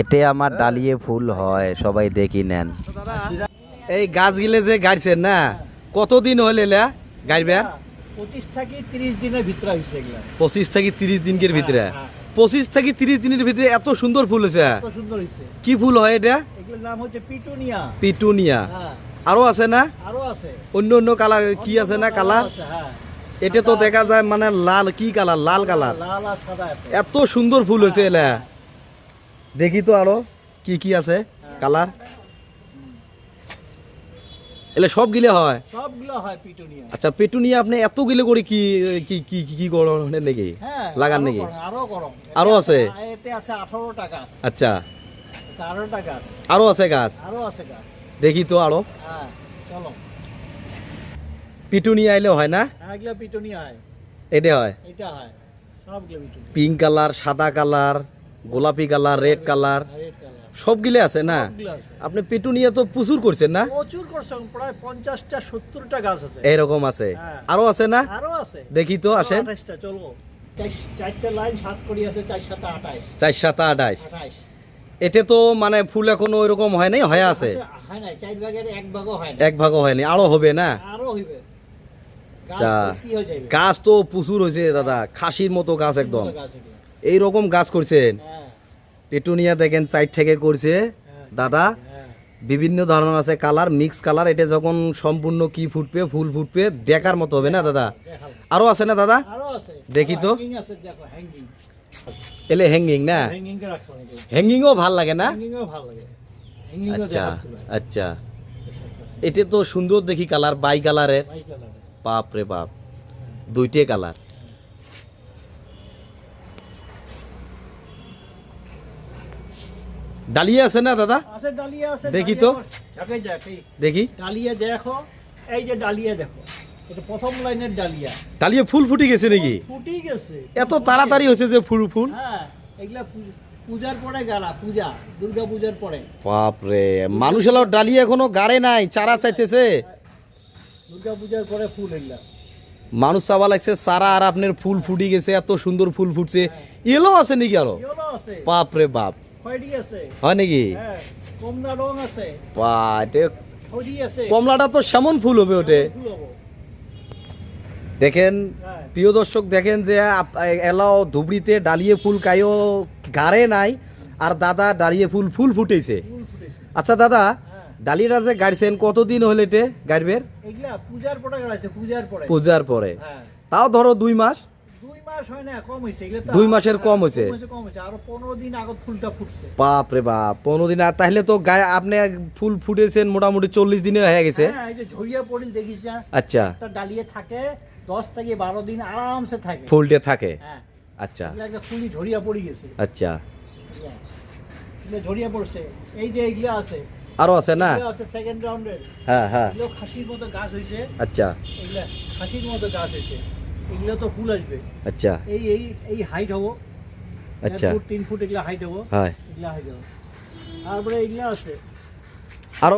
এতে আমার ডালিয়ে ফুল হয় সবাই দেখি নেন। এই গাছগুলো যে গাড়ছেন না কতদিন হলে গাড়বে পঁচিশ থেকে তিরিশ দিনের ভিতরে হয়েছে পঁচিশ থেকে তিরিশ দিনের ভিতরে? হ্যাঁ, পঁচিশ থেকে তিরিশ দিনের ভিতরে এত সুন্দর ফুল হয়েছে? সুন্দর হয়েছে। কি ফুল হয় এটা? এগুলোর নাম হচ্ছে পিটুনিয়া। পিটুনিয়া। হ্যাঁ। আরও আছে না? আরও আছে। অন্য অন্য কালার কি আছে না কালার? আছে, হ্যাঁ। এটা তো দেখা যায় মানে লাল কি কালার? লাল কালার। লাল আর সাদা একটা। এত সুন্দর ফুল হয়েছে এলা। দেখি তো আরও কি কি আছে কালার। এলে সব গিলে হয়? সবগুলো হয় পিটুনিয়া। আচ্ছা পেটুনিয়া আপনি এত গিলে করে কি কি কি কি কি করেন নাকি? হ্যাঁ লাগান নাকি? আরও গরম। আরও আছে? হ্যাঁ, এতে আছে আঠারো টাকা আছে আচ্ছা। আঠারো টাকা আছে আরও আছে গাছ? আরও আছে গাছ। দেখি তো আরও। হ্যাঁ চলো। পিটুনিয়া আইলেও হয় না? হ্যাঁ এগুলো পিটুনিয়া হয়। এটা হয়? এটা হয়। সবগুলো পিটুনিয়া। পিঙ্ক কালার সাদা কালার গোলাপি কালার রেড কালার সবগুলো আছে না? আপনি পেটুনিয়া তো প্রচুর করছেন না? প্রচুর করছে প্রায় পঞ্চাশটা সত্তরটা গাছ আছে। এইরকম আছে। হ্যাঁ। আরও আছে না? আরও আছে। দেখি তো আসেন। চার- লাইন সাত করি আছে চার সাথে আঠাশ। চার সাত আঠাশ। এতে তো মানে ফুল এখনও হয় নাই? হয়ে আছে? এক ভাগও হয় হয়নি। আরও হবে না? গাছ তো প্রচুর হয়েছে দাদা। খাসির মতো গাছ একদম। এই রকম গাছ করছেন। পেটুনিয়া দেখেন সাইড থেকে করছে। দাদা বিভিন্ন ধরনের আছে কালার মিক্স কালার। এটা যখন সম্পূর্ণ কি ফুটবে ফুল ফুটবে দেখার মতো হবে না দাদা? দেখাবো। আরও আছে না দাদা? দেখি তো। এলে হ্যাঙ্গিং না? হ্যাঙ্গিংও ভালো লাগে না? আচ্ছা। আচ্ছা। এটা তো সুন্দর দেখি কালার বাই কালারের। বাপ রে বাপ। দুইটে কালার। ডালিয়া আছে না দাদা? আছে ডালিয়া আছে দেখি তো। দেখি। ডালিয়া দেখো এই যে ডালিয়া দেখো এটা প্রথম লাইনের ডালিয়া। ডালিয়া ফুল ফুটে গেছে নাকি? ফুটি গেছে এত তাড়াতাড়ি হয়েছে যে ফুল ফুল। হ্যাঁ এগুলা পূজার পরে গালা পূজা দুর্গা পূজার পরে। বাপ রে মানুষ এলো ডালিয়া এখনও গাড়ে নাই চারা চাইতেছে। দুর্গা পূজার পরে ফুল এগুলা। মানুষ চাবা লাগছে চারা আর আপনার ফুল ফুটি গেছে এত সুন্দর ফুল ফুটছে। এলো আছে নাকি আরও? বাপ রে বাপ। হয় নাকি? হ্যাঁ কমলাটা তো সেমন ফুল হবে ওটে দেখেন হ্যাঁ। প্রিয় দর্শক দেখেন যে এলাও ধুবড়িতে ডালিয়ে ফুল কাইও গাড়ে নাই আর দাদা ডালিয়ে ফুল ফুল ফুটেছে। আচ্ছা দাদা হ্যাঁ। ডালিরা যে গাড়ছেন কতদিন হলে এটে গাড়বের? পূজার পরে পূজার তাও ধরো দুই মাস। দুই হয় না কম হয়েছে এগুলা তো দুই মাসের কম হয়েছে। আরও পনেরো দিন আগত ফুলটা ফুটছে। বাপ রে বাপ পনেরো দিন আর তাহলে তো গায়ে আপনি ফুল ফুটেছেন মোটামুটি চল্লিশ দিনে হয়ে গেছে। হ্যাঁ এই যে ঝরিয়া আচ্ছা। ডালিয়ে থাকে দশ থেকে বারো দিন আরামসে থাকে। ফুলটে থাকে? হ্যাঁ। আচ্ছা। এগুলা ঝরিয়া পড়ে গেছে। আচ্ছা। ঝরিয়া পড়ছে। এই যে এইগুলা আছে। আরও আছে না? আছে সেকেন্ড রাউন্ডের হ্যাঁ হ্যাঁ। খাসির মতো গাছ আচ্ছা। এগুলা খাসির মতো গাছ এগুলো তো ফুল আসবে। আচ্ছা। এই এই এই হাইট হব। আচ্ছা। ফুট তিন ফুট এগুলা হাইট হব। হ্যাঁ। এগুলা হাইট হব। তারপরে এগুলা আছে।